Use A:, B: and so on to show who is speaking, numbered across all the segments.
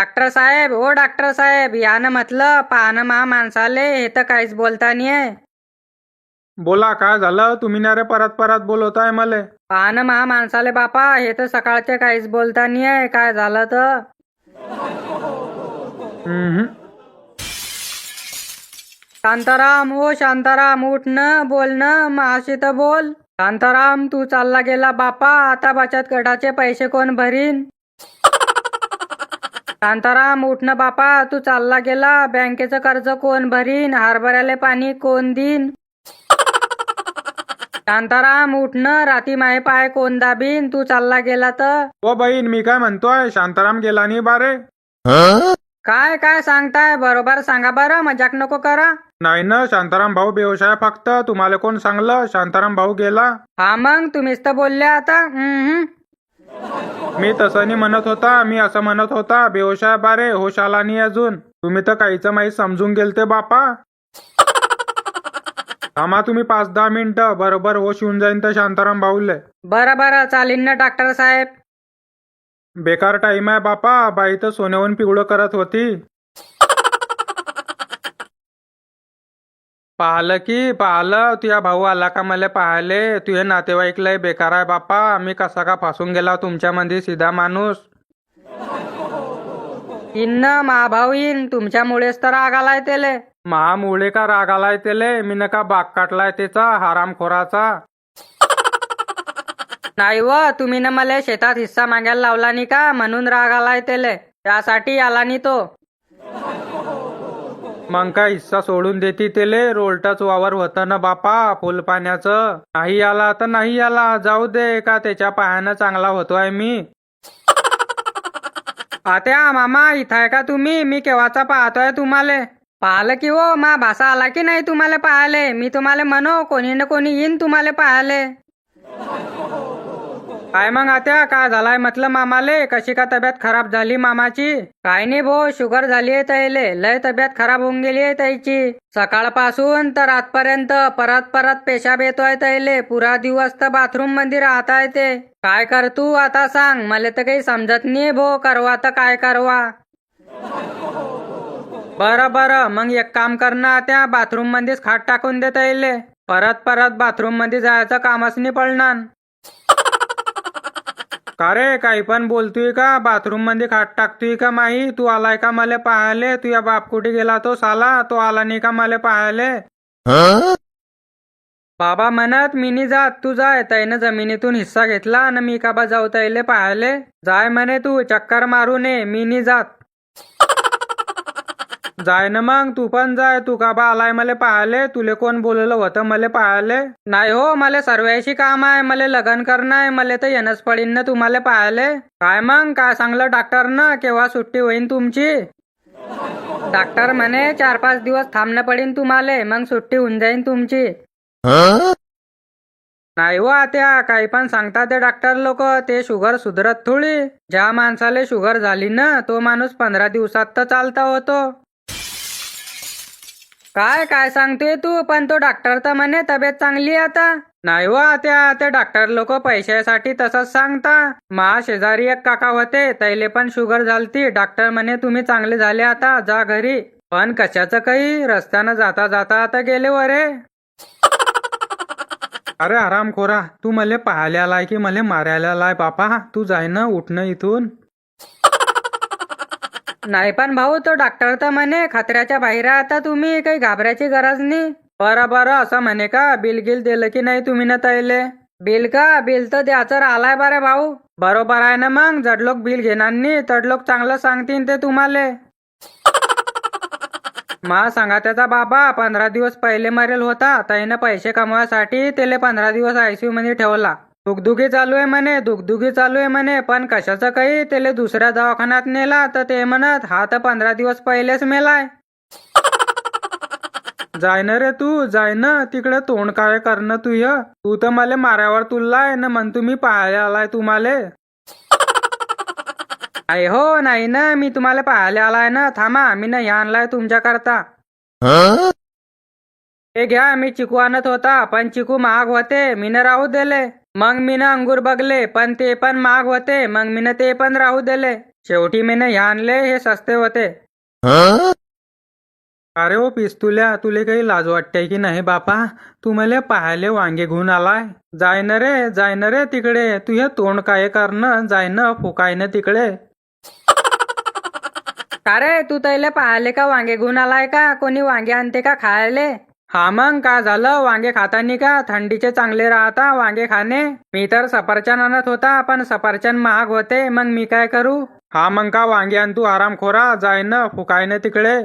A: Doctor साहेब ओ doctor साहेब यानं म्हटलं पाहणं मा माणसाले हे तर काहीच बोलता नाहीये.
B: बोला काय झालं? तुम्ही ना रे परत परत बोलवताय मले.
A: पाहणं मा माणसाले बापा हे तर सकाळचे काहीच बोलता नाहीये काय झालं तर?
B: हम्म.
A: शांताराम ओ शांताराम उठ न बोल न माशी तर बोल. शांताराम तू चालला गेला बापा आता बचत गटाचे पैसे कोण भरीन? शांताराम उठ न बापा तू चालला गेला. बँकेचं कर्ज कोण भरीन? हरभऱ्याले पाणी कोण देईन? शांताराम उठ न. राती माये पाय कोण दाबीन? तू चालला गेला तर?
B: ओ बहीण मी काय म्हणतोय? शांताराम गेला नाही बारे?
A: काय काय सांगताय? बरोबर सांगा बरं. मजाक नको करा.
B: नाही ना शांताराम भाऊ बेवसाय फक्त. तुम्हाला कोण सांगलं? शांताराम भाऊ गेला.
A: हा मग तुम्हीच तर बोलले आता. हम्म हम्म.
B: मी तसं नाही म्हणत होता मी असं म्हणत होता बेवसाय बारे होश आला नाही अजून. तुम्ही तर काहीच माहीत समजून गेलते बापा. थांबा तुम्ही पाच दहा मिनिटं बरोबर होश येऊन जाईन तर शांताराम भाऊले
A: बरं बरं चालीन ना डॉक्टर साहेब.
B: बेकार टाइम आहे बापा बाई तर सोन्याहून पिवळं करत होती. पाहिलं की पाहिलं तुझ्या भाऊ आला का मला पाहिले तुझे नातेवाईक लय बेकार आहे बापा मी कसा का फासून गेला तुमच्यामध्ये सीधा माणूस?
A: In Mahabhau in. तुमच्यामुळेच तर राग आलाय त्याले
B: महामुळे का राग आलाय त्याले मी नका बाग काटलाय त्याचा हरामखोराचा
A: नाही व तुम्ही ना मला शेतात हिस्सा मागायला लावला नाही का? म्हणून राग आलाय त्याले त्यासाठी आला नाही तो.
B: मग काय हिस्सा सोडून देती त्याले रोलटाच वावर होतं ना बापा फुलपाण्याचं नाही आला तर नाही आला जाऊ दे का त्याच्या पायानं चांगला होतोय मी.
A: आत्या मामा इथं आहे का तुम्ही? मी केव्हाचा पाहतोय तुम्हाला? पाहिलं की हो मा भाषा आला की नाही तुम्हाला पाहिले मी तुम्हाला म्हणो कोणी ना कोणी येईन तुम्हाला पाहायले. काय मग आत्या काय झालाय म्हटलं मामाले? कशी का तब्येत खराब झाली मामाची? काय नाही भो शुगर झाली आहे लय तब्येत खराब होऊन गेली आहे त्याची सकाळपासून तर रातपर्यंत परत परत पेशाब येतोय त्याले पुरा दिवस तर बाथरूममध्ये राहताय ते. काय कर तू आता सांग. मला तर काही समजत नाही भो. करवा तर काय करवा. बरं बरं. मग एक काम कर ना त्या बाथरूम मध्येच खाट टाकून देता येईल परत परत बाथरूममध्ये जायचं कामच नाही पडणार.
B: का रे? काही पण बोलतोय का? बाथरूममध्ये खाट टाकतोय का माही तू आलाय का मला पाहायले? तुझ्या बाप कुठे गेला तो साला? तो आला नाही का मला पाहायले?
A: बाबा म्हणत मी नी जात तू जाय त्यानं जमिनीतून हिस्सा घेतला आणि मी का बा जाऊ तैले पाहायले? जाय म्हणे तू चक्कर मारू नये मी जात.
B: जाय ना मग तू पण जाय तू का बा आलाय मला पाहायले? तुले कोण बोलवलं होतं मला पाहायले?
A: नाही हो मला सर्वांशी काम आहे मला लग्न करणं आहे मला तर येणंच पडीन ना तुम्हाला पाहायले. काय मग काय सांगलं डॉक्टर ना केव्हा सुट्टी होईन तुमची? डॉक्टर म्हणे चार पाच दिवस थांबणं पडीन तुम्हाला मग सुट्टी होऊन जाईन तुमची. नाही हो आत्या काही पण सांगतात ते डॉक्टर लोक ते शुगर सुधरत थोडी. ज्या माणसाला शुगर झाली ना तो माणूस पंधरा दिवसात तर चालता होतो. काय काय सांगतोय तू? पण तो डॉक्टर तर म्हणे तब्येत चांगली आहे आता. नाही हो त्या ते डॉक्टर लोक पैशासाठी तसंच सांगता. मा शेजारी एक काका होते त्याले पण शुगर झालती. डॉक्टर म्हणे तुम्ही चांगले झाले आता जा घरी. पण कशाचं काही? रस्त्यानं जाता जाता आता गेले वरे
B: अरे आराम खोरा. तू मला पाहायला आलाय की मला मारायला आलाय बापा? तू जाय ना उठणं इथून.
A: नाही पण भाऊ तो डॉक्टर तर म्हणे खतऱ्याच्या बाहेर आता तुम्ही काही घाबरायची गरज नाही. बरं बरं असं म्हणे का? बिल गिल दिलं की नाही तुम्ही ना तैले बिल का? बिल तर द्याचं राहिलाय बरं भाऊ. बरोबर आहे ना मग? जडलोक बिल घेणार नाही तडलोक चांगलं सांगतीन ते तुम्हाला. मा सांगा त्याचा बाबा पंधरा दिवस पहिले मरेल होता त्यानं पैसे कमवायसाठी त्याला पंधरा दिवस आयसीयू मध्ये ठेवला. दुखदुखी चालू आहे म्हणे दुखदुखी चालू आहे म्हणे. पण कशाचं काही? त्याला दुसऱ्या दवाखान्यात नेला तर ते म्हणत हा तर पंधरा दिवस पहिलेच मेलाय.
B: जाय ना रे तू जाय ना. तिकडे तोंड काय करणं तुय तू तर मला माऱ्यावर तुललाय ना. म्हण तुम्ही पाहायला आलाय तुम्हाला.
A: नाही हो नाही ना. मी तुम्हाला पाहायला आलाय ना. थांबा मी ना आणलाय तुमच्याकरता. हे घ्या मी चिकू आणत होता. पण चिकू महाग होते. मी न राहू दिले. मग मी ना अंगूर बघले पण ते पण महाग होते. मग मी ते पण राहू दिले. शेवटी मी हे आणले हे सस्ते होते.
B: अरे ओ पिस्तुल्या तुले काही लाज वाटते की नाही बापा? तू मला पाहायले वांगे घेऊन आलाय. जाय न रे जाय न रे तिकडे. तू हे तोंड काय करणं? जाय न फुकाय न तिकडे.
A: का रे तू तैले पाहिले का वांगे घेऊन आलाय का? कोणी वांगे आणते का खायले? हा मग का झालं? वांगे खातानी का? थंडीचे चांगले राहता वांगे खाणे? मी तर सफरचंद आणत होता पण सफरचंद महाग होते मग मी काय करू?
B: हा मग का वांगे आण तू आराम खोरा जाय न फुकाय न तिकडे.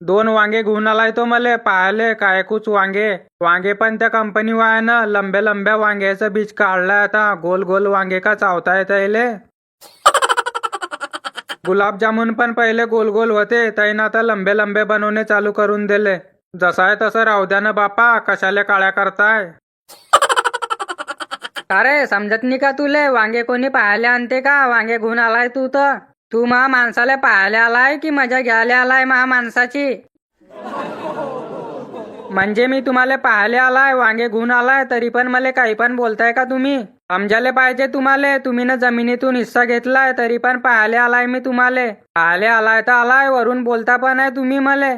B: दोन वांगे घेऊन आलाय तो मले पाहिले कायकूच वांगे. वांगे पण त्या कंपनी वायानं लंब्या लंब्या वांग्याचं बीज काढलाय आता गोल गोल वांगे का चावता येत यायले? गुलाबजामुन पण पहिले गोल गोल होते. तैन आता लंबे लंबे बनवणे चालू करून दिले. जसाय आहे तसं राहू द्या ना बापा कशाला काळ्या करताय?
A: अरे समजत नाही का तुले? वांगे कोणी पाहायला आणते का? वांगे घेऊन आलाय तू तर. तू महा माणसाला पाहायला आलाय की मजा घ्यायला आलाय महा माणसाची? म्हणजे मी तुम्हाला पाहायला आलाय वांगे घेऊन आलाय तरी पण मला काही पण बोलताय का तुम्ही? समजायला पाहिजे तुम्हाला. तुम्ही ना जमिनीतून हिस्सा घेतलाय तरी पण पाहायला आलाय मी तुम्हाला. पाहायला आलाय तर आलाय वरून बोलता पण आहे तुम्ही मला.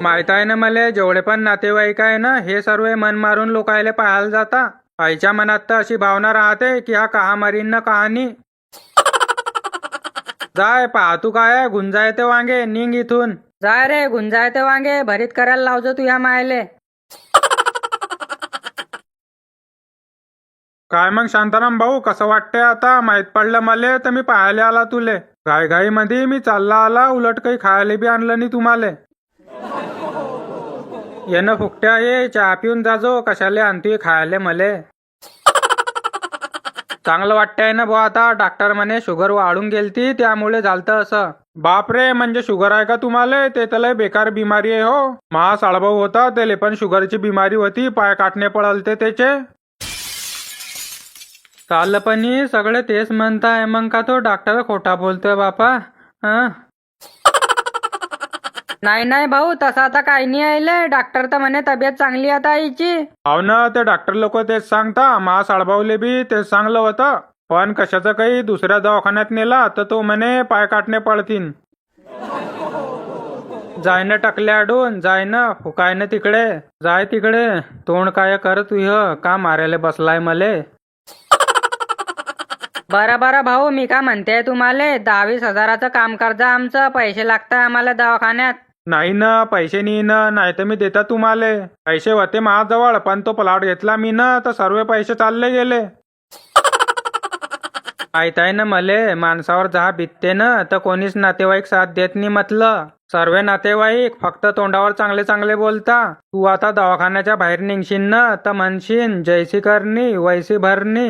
B: माहीत आहे ना मला जेवढे पण नातेवाईक आहे ना हे सर्व मन मारून लोकायला पाहायला जाता. आईच्या मनात तर अशी भावना राहते की हा कहामारीन ना कहाणी. जाय पाहतू काय आहे, वांगे निंग इथून.
A: जाय रे गुंजायते वांगे भरीत करायला लावजो तुझ्या मायले.
B: काय मग शांताराम भाऊ कसं वाटतंय आता? माहीत पडलं मले तर मी पाहायला आला तुले. घाई घाई मध्ये मी चालला आला उलट काही खायला बी आणलं नाही तुम्हाला. येणं फुकट्या ये चहा पिऊन जाजो कशाला आणतोय खायला मले. चांगलं वाटतंय ना भाऊ आता डॉक्टर म्हणे शुगर वाढून गेलती त्यामुळे झालतं असं. बापरे म्हणजे शुगर आहे का तुम्हाला? ते त्याला बेकार बिमारी आहे हो. महा साळभाऊ होता त्याला पण शुगरची बिमारी होती पाय काटणे पडलते त्याचे. चाललं पण ही सगळे तेच म्हणताय मग का तो डॉक्टर खोटा बोलतोय बापा? हं?
A: नाही नाही भाऊ तसं आता काही नाही आले डॉक्टर तर म्हणे तब्येत चांगली आहे आता आईची.
B: हो ना ते डॉक्टर लोक तेच सांगता. मा साळभाऊले बी तेच सांगलं होतं. पण कशाचं काही दुसऱ्या दवाखान्यात नेला तर तो म्हणे पाय काटणे पडतीन जाय ना टकल्या अडून जाय ना फुकाय ना तिकडे. जाय तिकडे. तोंड काय कर तुझ का मारायला बसलाय मले?
A: बरं बरं भाऊ मी का म्हणते तुम्हाला? दहावीस हजाराचं काम करजा आमचं. पैसे लागतं आम्हाला दवाखान्यात.
B: नाही ना पैसे नाही ना नाही तर मी देता तुम्हाला. पैसे होते माझ्याजवळ पण तो प्लॉट घेतला मी ना तर सर्व पैसे चालले गेले. ऐताय आहे ना मले माणसावर जहा बितते ना तर कोणीच नातेवाईक साथ देत नाही म्हटलं. सर्व नातेवाईक फक्त तोंडावर चांगले चांगले बोलता. तू आता दवाखान्याच्या बाहेर निघशील ना तर म्हणशीन जैसी करणी वैसी भरणी